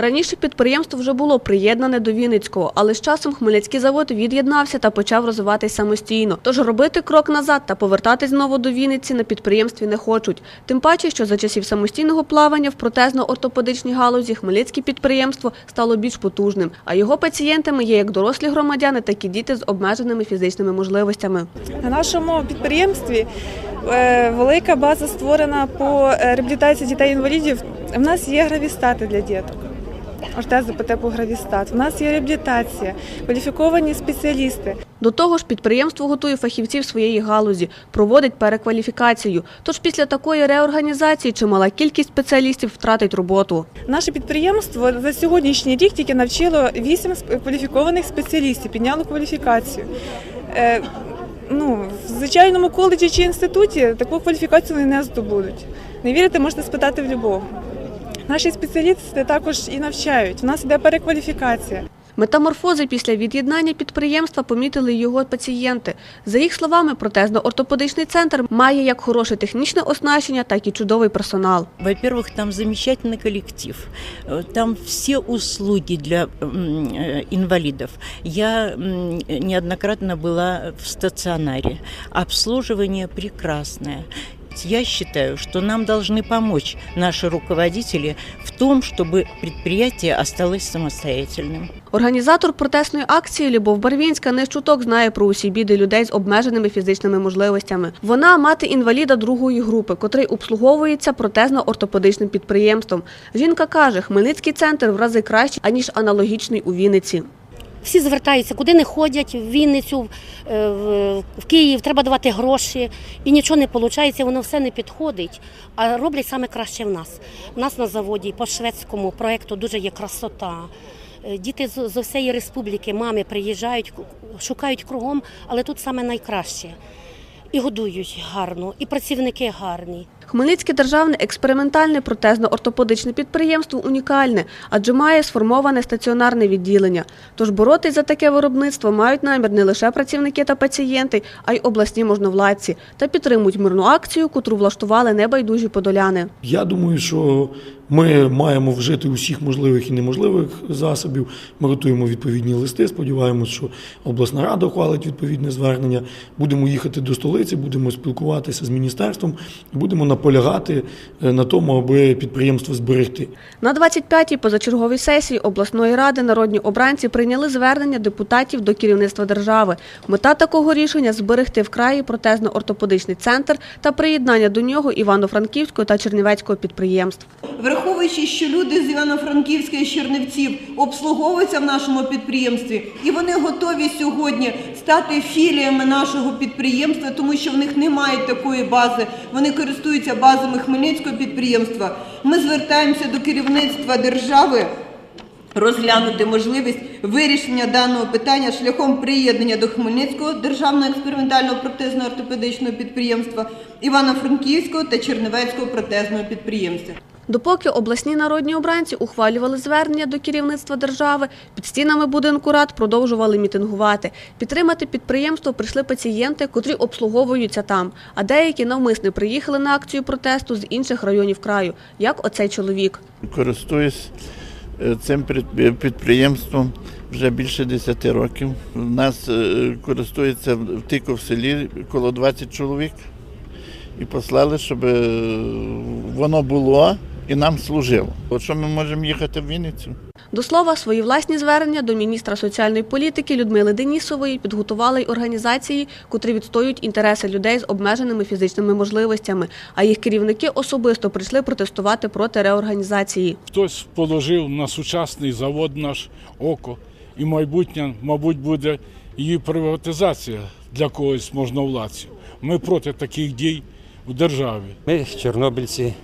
Раніше підприємство вже було приєднане до Вінницького, але з часом Хмельницький завод від'єднався та почав розвиватись самостійно. Тож робити крок назад та повертатись знову до Вінниці на підприємстві не хочуть. Тим паче, що за часів самостійного плавання в протезно-ортопедичній галузі Хмельницьке підприємство стало більш потужним, а його пацієнтами є як дорослі громадяни, так і діти з обмеженими фізичними можливостями. На нашому підприємстві е, велика база створена по е, реабілітації дітей-інвалідів. У нас є гравістати для діток. Ортези по типу гравістат. У нас є реабілітація, кваліфіковані спеціалісти. До того ж, підприємство готує фахівців своєї галузі, проводить перекваліфікацію. Тож після такої реорганізації чимала кількість спеціалістів втратить роботу. Наше підприємство за сьогоднішній рік тільки навчило вісім кваліфікованих спеціалістів, підняло кваліфікацію. Е, ну, в звичайному коледжі чи інституті таку кваліфікацію вони не здобудуть. Не вірите, можете спитати в любого. Наші спеціалісти також і навчають. У нас іде перекваліфікація. Метаморфози після від'єднання підприємства помітили й його пацієнти. За їх словами, протезно-ортопедичний центр має як хороше технічне оснащення, так і чудовий персонал. Во-первых, там замечательный коллектив, Э, там все услуги для м, э, инвалидов. Я м, неоднократно была в стационаре. Обслуживание прекрасное. Я считаю, что нам должны помочь наши руководители в том, чтобы предприятие осталось самостоятельным. Організатор протестної акції Любов Барвінська не чуток знає про усі біди людей з обмеженими фізичними можливостями. Вона мати інваліда другої групи, котрий обслуговується протезно-ортопедичним підприємством. Жінка каже, Хмельницький центр в рази кращий, аніж аналогічний у Вінниці. Всі звертаються, куди не ходять, в Вінницю, е, в в Київ, треба давати гроші, і нічого не виходить, воно все не підходить. А роблять саме краще в нас. У нас на заводі по шведському проєкту дуже є красота. Е, Діти з усієї республіки, мами приїжджають, шукають кругом, але тут саме найкраще. І годують гарно, і працівники гарні. Хмельницьке державне експериментальне протезно-ортопедичне підприємство унікальне, адже має сформоване стаціонарне відділення. Тож боротись за таке виробництво мають намір не лише працівники та пацієнти, а й обласні можновладці та підтримують мирну акцію, котру влаштували небайдужі подоляни. Я думаю, що ми маємо вжити усіх можливих і неможливих засобів. Ми готуємо відповідні листи. Сподіваємося, що обласна рада ухвалить відповідне звернення. Будемо їхати до столиці, будемо спілкуватися з міністерством, будемо наполягати е, на тому, аби підприємство зберегти. На 25-й позачерговій сесії обласної ради народні обранці прийняли звернення депутатів до керівництва держави. Мета такого рішення зберегти в краї протезно-ортопедичний центр та приєднання до нього Івано-Франківського та Чернівецького підприємств. Враховуючи, що люди з Івано-Франківська і Чернівців обслуговуються в нашому підприємстві, і вони готові сьогодні стати філіями нашого підприємства, тому що в них немає такої бази. Вони користуються базами Хмельницького підприємства. Ми звертаємося до керівництва держави. Розглянути можливість вирішення даного питання шляхом приєднання до Хмельницького державного експериментального протезно-ортопедичного підприємства, Івано-Франківського та Чернівецького протезного підприємства. Допоки обласні народні обранці ухвалювали звернення до керівництва держави, під стінами будинку рад продовжували мітингувати. Підтримати підприємство прийшли пацієнти, котрі обслуговуються там, а деякі навмисне приїхали на акцію протесту з інших районів краю, як оцей чоловік. Користуюсь е, цим підприємством вже більше 10 років. У нас е, користується в тільки в селі коло 20 чоловік. І послали, щоб е, воно було і нам служило. От що ми можемо їхати в Вінницю? До слова, свої власні звернення до міністра соціальної політики Людмили Денісової підготували й організації, котрі відстоюють інтереси людей з обмеженими фізичними можливостями, а їх керівники особисто прийшли протестувати проти реорганізації. Хтось положив на сучасний завод наш око, і майбутнє, мабуть, буде її приватизація для когось можновладців. Ми проти таких дій у державі. Ми, чорнобильці,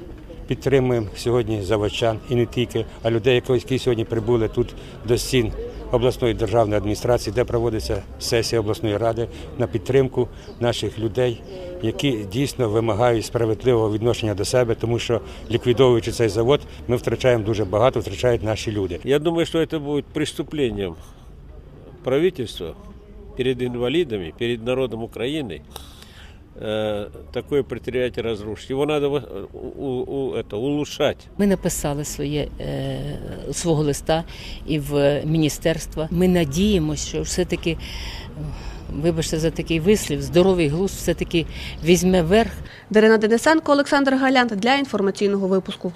підтримуємо сьогодні заводчан і не тільки, а людей, які сьогодні прибули тут до стін обласної державної адміністрації, де проводиться сесія обласної ради на підтримку наших людей, які дійсно вимагають справедливого відношення до себе, тому що ліквідовуючи цей завод, ми втрачаємо дуже багато, втрачають наші люди. Я думаю, что это будет преступлением правительства перед инвалидами, перед народом Украины, э, такое предприятие разрушить. Его надо у- у- это, улучшать. Ми написали своє, е, свого листа і в міністерство. Ми надіємося, що все-таки, е, вибачте за такий вислів, здоровий глузд все-таки візьме верх Дарина Денисенко, Олександр Галянт для інформаційного випуску.